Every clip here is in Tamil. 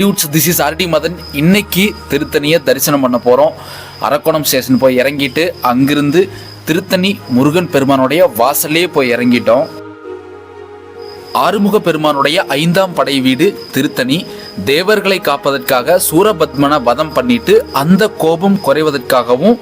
Dudes this is R T Madhan இன்னைக்கு திருத்தணியை தரிசனம் பண்ண போகிறோம் அரக்கோணம் ஸ்டேஷன் போய் இறங்கிட்டு அங்கிருந்து திருத்தணி முருகன் பெருமானுடைய வாசல்லே போய் இறங்கிட்டோம். ஆறுமுக பெருமானுடைய ஐந்தாம் படை வீடு திருத்தணி. தேவர்களை காப்பதற்காக சூரபத்மனை வதம் பண்ணிட்டு அந்த கோபம் குறைவதற்காகவும்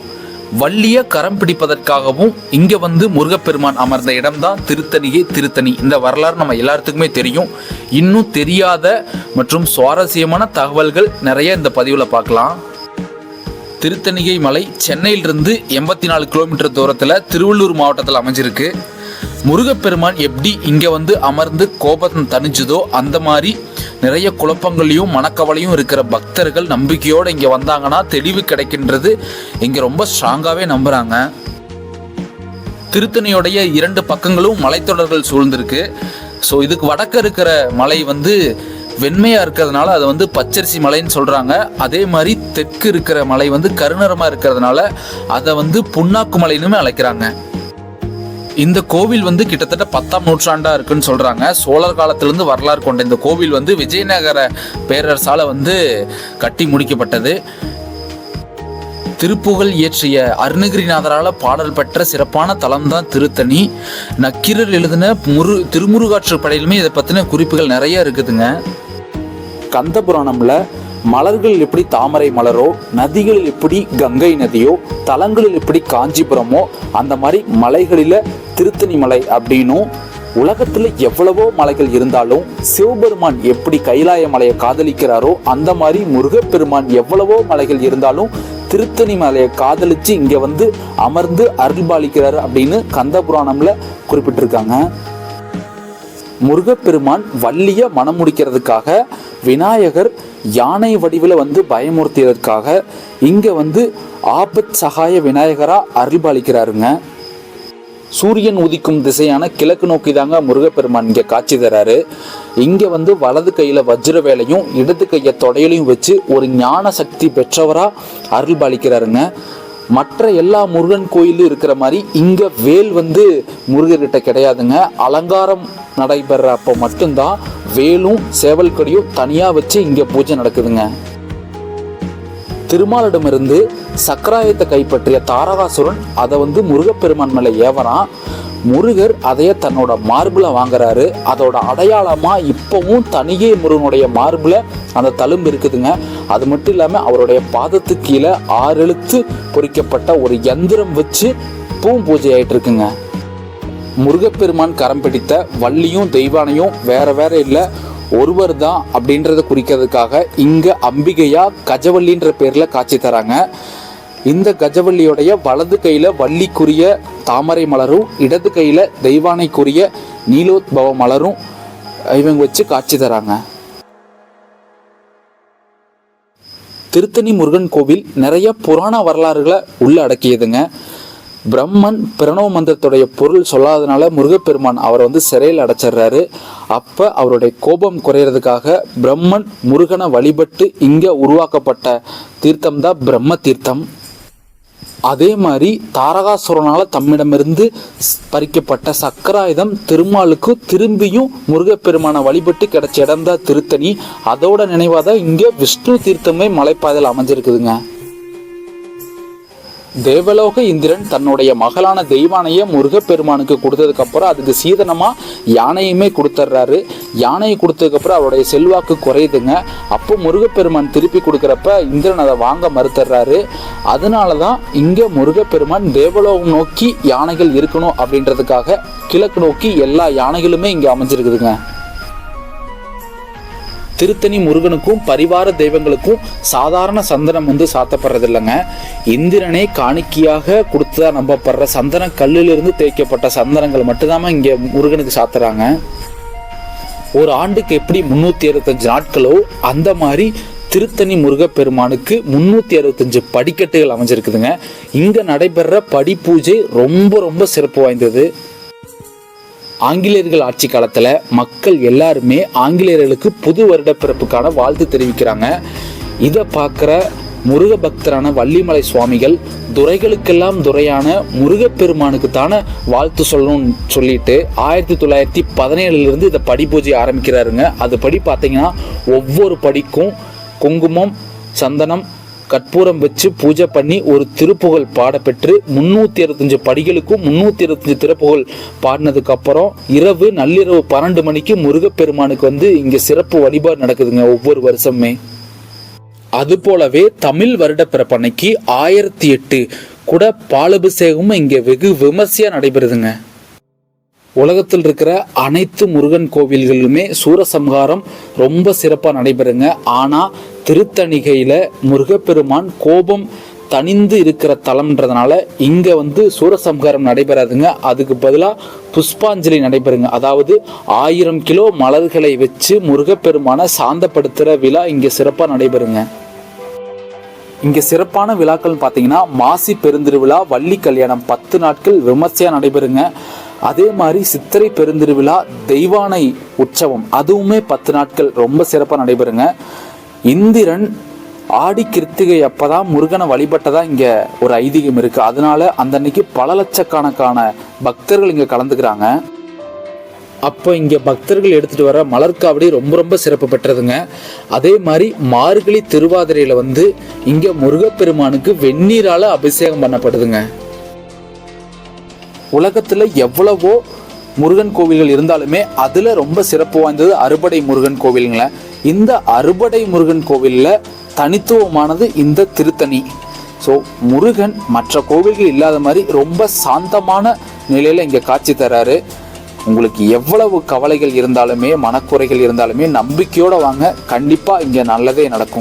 வள்ளிய கரம் பிடிப்பதற்காகவும் இங்க வந்து முருகப்பெருமான் அமர்ந்த இடம்தான் திருத்தணியே திருத்தணி. இந்த வரலாறு நம்ம எல்லாத்துக்குமே தெரியும். இன்னும் தெரியாத மற்றும் சுவாரஸ்யமான தகவல்கள் நிறைய இந்த பதிவில் பார்க்கலாம். திருத்தணிகை மலை சென்னையிலிருந்து எண்பத்தி நாலு கிலோமீட்டர் தூரத்தில் திருவள்ளூர் மாவட்டத்தில் அமைஞ்சிருக்கு. முருகப்பெருமான் எப்படி இங்கே வந்து அமர்ந்து கோபத்தை தணிச்சதோ அந்த மாதிரி நிறைய குழப்பங்களையும் மனக்கவலையும் இருக்கிற பக்தர்கள் நம்பிக்கையோடு இங்கே வந்தாங்கன்னா தெளிவு கிடைக்கின்றது. இங்கே ரொம்ப ஸ்ட்ராங்காகவே நம்புகிறாங்க திருத்தணியுடைய இரண்டு பக்கங்களும் மலைத்தொடர்கள் சூழ்ந்திருக்கு. ஸோ இதுக்கு வடக்க இருக்கிற மலை வந்து வெண்மையாக இருக்கிறதுனால அதை வந்து பச்சரிசி மலைன்னு சொல்கிறாங்க அதே மாதிரி தெற்கு இருக்கிற மலை வந்து கருநரமாக இருக்கிறதுனால அதை வந்து புண்ணாக்கு மலைன்னு அழைக்கிறாங்க. இந்த கோவில் வந்து கிட்டத்தட்ட பத்தாம் நூற்றாண்டா இருக்குன்னு சொல்றாங்க. சோழர் காலத்திலிருந்து வரலாறு கொண்ட இந்த கோவில் வந்து விஜயநகர பேரரசால வந்து கட்டி முடிக்கப்பட்டது. திருப்புகழ் இயற்றிய அருணகிரிநாதரால் பாடல் பெற்ற சிறப்பான தலம் தான் திருத்தணி. நக்கீரர் எழுதின முரு திருமுருகாற்று படையிலுமே இதை பற்றின குறிப்புகள் நிறைய இருக்குதுங்க. கந்த புராணம்ல மலர்கள் எப்படி தாமரை மலரோ நதிகளில் எப்படி கங்கை நதியோ தலங்களில் எப்படி காஞ்சிபுரமோ அந்த மாதிரி மலைகளில் திருத்தணி மலை அப்படின்னும் உலகத்துல எவ்வளவோ மலைகள் இருந்தாலும் சிவபெருமான் எப்படி கைலாய மலையை காதலிக்கிறாரோ அந்த மாதிரி முருகப்பெருமான் எவ்வளவோ மலைகள் இருந்தாலும் திருத்தணி மலையை காதலிச்சு இங்க வந்து அமர்ந்து அருள்பாலிக்கிறாரு அப்படின்னு கந்த புராணம்ல குறிப்பிட்டிருக்காங்க. முருகப்பெருமான் வள்ளிய மனம் முடிக்கிறதுக்காக விநாயகர் யானை வடிவில் வந்து பயமுறுத்தியதற்காக இங்கே வந்து ஆபத் சகாய விநாயகராக அருள்பாலிக்கிறாருங்க. சூரியன் உதிக்கும் திசையான கிழக்கு நோக்கி தாங்க முருகப்பெருமான் இங்கே காட்சி தராரு. இங்கே வந்து வலது கையில் வஜ்ர வேலையும் இடது கையை தொடையிலையும் வச்சு ஒரு ஞான சக்தி பெற்றவராக அருள்பாலிக்கிறாருங்க. மற்ற எல்லா முருகன் கோயிலும் இருக்கிற மாதிரி இங்க வேல் வந்து முருகர்கிட்ட கிடையாதுங்க. அலங்காரம் நடைபெற அப்போ மட்டும்தான் வேலும் சேவல் கொடியும் தனியா வச்சு இங்க பூஜை நடக்குதுங்க. திருமாலிடமிருந்து சக்கராயத்தை கைப்பற்றிய தாரகாசுரன் அதை வந்து முருகப்பெருமான் மேலே ஏவறான். முருகர் அதைய தன்னோட மார்பில் வாங்குறாரு. அதோட அடையாளமாக இப்போவும் தனியே முருகனுடைய மார்பில் அந்த தழும்பு இருக்குதுங்க. அது மட்டும் இல்லாமல் அவருடைய பாதத்துக்கு கீழே ஆறு எழுத்து பொறிக்கப்பட்ட ஒரு யந்திரம் வச்சு பூம் பூஜை ஆயிட்டு இருக்குங்க. முருகப்பெருமான் கரம் பிடித்த வள்ளியும் தெய்வானையும் வேற வேற இல்லை ஒருவர் தான் அப்படின்றத குறிக்கிறதுக்காக இங்க அம்பிகையா கஜவள்ளின்ற பேர்ல காட்சி தராங்க. இந்த கஜவள்ளியுடைய வலது கையில வள்ளிக்குரிய தாமரை மலரும் இடது கையில தெய்வானைக்குரிய நீலோத்பவ மலரும் இவங்க வச்சு காட்சி தராங்க. திருத்தணி முருகன் கோவில் நிறைய புராண வரலாறுகளை உள்ள அடக்கியதுங்க. பிரம்மன் பிரணவ மந்திரத்துடைய பொருள் சொல்லாதனால முருகப்பெருமான் அவரை வந்து சிறையில் அடைச்சிடுறாரு. அப்போ அவருடைய கோபம் குறையிறதுக்காக பிரம்மன் முருகனை வழிபட்டு இங்கே உருவாக்கப்பட்ட தீர்த்தம் தான் பிரம்ம தீர்த்தம். அதே மாதிரி தாரகாசுரனால் தம்மிடமிருந்து பறிக்கப்பட்ட சக்கராயுதம் திருமாலுக்கு திரும்பியும் முருகப்பெருமானை வழிபட்டு கிடைச்ச இடம் தான் திருத்தணி. அதோட நினைவாக தான் இங்கே விஷ்ணு தீர்த்தமே மலைப்பாதையில் அமைஞ்சிருக்குதுங்க. தேவலோக இந்திரன் தன்னுடைய மகளான தெய்வானையை முருகப்பெருமானுக்கு கொடுத்ததுக்கு அப்புறம் அதுக்கு சீதனமா யானையுமே கொடுத்துட்றாரு யானையை கொடுத்ததுக்கப்புறம் அவருடைய செல்வாக்கு குறையுதுங்க. அப்போ முருகப்பெருமான் திருப்பி கொடுக்குறப்ப இந்திரன் அதை வாங்க மறுத்துறாரு. அதனால தான் இங்கே முருகப்பெருமான் தேவலோகம் நோக்கி யானைகள் இருக்கணும் அப்படின்றதுக்காக கிழக்கு நோக்கி எல்லா யானைகளுமே இங்கே அமைஞ்சிருக்குதுங்க. திருத்தணி முருகனுக்கும் பரிவார தெய்வங்களுக்கும் சாதாரண சந்தனம் வந்து சாத்தப்படுறது இல்லைங்க இந்திரனை காணிக்கையாக கொடுத்ததா நம்பப்படுற சந்தன கல்லிலிருந்து தேய்க்கப்பட்ட சந்தனங்கள் மட்டும்தான் இங்கே முருகனுக்கு சாத்துறாங்க. ஒரு ஆண்டுக்கு எப்படி முந்நூற்றி அறுபத்தஞ்சு நாட்களோ அந்த மாதிரி திருத்தணி முருகப்பெருமானுக்கு முந்நூற்றி அறுபத்தஞ்சு படிக்கட்டுகள் அமைஞ்சிருக்குதுங்க. இங்கே நடைபெற படி பூஜை ரொம்ப ரொம்ப சிறப்பு வாய்ந்தது. ஆங்கிலேயர்கள் ஆட்சி காலத்தில் மக்கள் எல்லாருமே ஆங்கிலேயர்களுக்கு புது வருட பிறப்புக்கான வாழ்த்து தெரிவிக்கிறாங்க. இதை பார்க்குற முருக பக்தரான வள்ளிமலை சுவாமிகள் துறைகளுக்கெல்லாம் துறையான முருகப்பெருமானுக்கு தானே வாழ்த்து சொல்லணும்னு சொல்லிட்டு ஆயிரத்தி தொள்ளாயிரத்தி பதினேழுலேருந்து இதை படி பூஜை ஆரம்பிக்கிறாருங்க. அது படி பார்த்தீங்கன்னா ஒவ்வொரு படிக்கும் குங்குமம் சந்தனம் கற்பூரம் வச்சு பூஜை பண்ணி ஒரு திருப்புகழ் பாடப்பெற்று முன்னூற்றி அறுபத்தஞ்சு படிகளுக்கும் முன்னூற்றி அறுபத்தஞ்சு திருப்புகழ் பாடினதுக்கு அப்புறம் இரவு நள்ளிரவு பன்னெண்டு மணிக்கு முருகப்பெருமானுக்கு வந்து இங்கே சிறப்பு வழிபாடு நடக்குதுங்க ஒவ்வொரு வருஷமே. அது போலவே தமிழ் வருடப்பிறப்பு அன்னைக்கு ஆயிரத்தி எட்டு கூட பாலபிஷேகமும் இங்கே வெகு விமர்சையாக நடைபெறுதுங்க. உலகத்தில் இருக்கிற அனைத்து முருகன் கோவில்களிலுமே சூரசம்ஹாரம் ரொம்ப சிறப்பாக நடைபெறுங்க. ஆனால் திருத்தணிகையில் முருகப்பெருமான் கோபம் தனிந்து இருக்கிற தலம்ன்றதுனால இங்கே வந்து சூரசம்ஹாரம் நடைபெறாதுங்க. அதுக்கு பதிலாக புஷ்பாஞ்சலி நடைபெறுங்க. அதாவது ஆயிரம் கிலோ மலர்களை வச்சு முருகப்பெருமானை சாந்தப்படுத்துகிற விழா இங்கே சிறப்பாக நடைபெறுங்க. இங்கே சிறப்பான விழாக்கள்னு பார்த்தீங்கன்னா மாசி பெருந்திருவிழா வள்ளி கல்யாணம் பத்து நாட்கள் விமர்சையாக நடைபெறுங்க. அதே மாதிரி சித்திரை பெருந்திருவிழா தெய்வானை உற்சவம் அதுவுமே பத்து நாட்கள் ரொம்ப சிறப்பாக நடைபெறுங்க. இந்திரன் ஆடி கிருத்திகை அப்பதான் முருகனை வழிபட்டதா இங்கே ஒரு ஐதீகம் இருக்குது அதனால அந்த அன்னைக்கு பல லட்சக்கணக்கான பக்தர்கள் இங்கே கலந்துக்கிறாங்க. அப்போ இங்கே பக்தர்கள் எடுத்துகிட்டு வர மலர்காவடி ரொம்ப ரொம்ப சிறப்பு பெற்றதுங்க. அதே மாதிரி மார்கழி திருவாதிரையில் வந்து இங்கே முருகப்பெருமானுக்கு வெந்நீரால் அபிஷேகம் பண்ணப்படுதுங்க. உலகத்தில் எவ்வளவோ முருகன் கோவில்கள் இருந்தாலுமே அதில் ரொம்ப சிறப்பு வாய்ந்தது அறுபடை முருகன் கோவிலுங்களை. இந்த அறுபடை முருகன் கோவிலில் தனித்துவமானது இந்த திருத்தணி. ஸோ முருகன் மற்ற கோவில்கள் இல்லாத மாதிரி ரொம்ப சாந்தமான நிலையில் இங்கே காட்சி தராரு. உங்களுக்கு எவ்வளவு கவலைகள் இருந்தாலுமே மனக்குறைகள் இருந்தாலுமே நம்பிக்கையோடு வாங்க கண்டிப்பாக இங்கே நல்லதே நடக்கும்.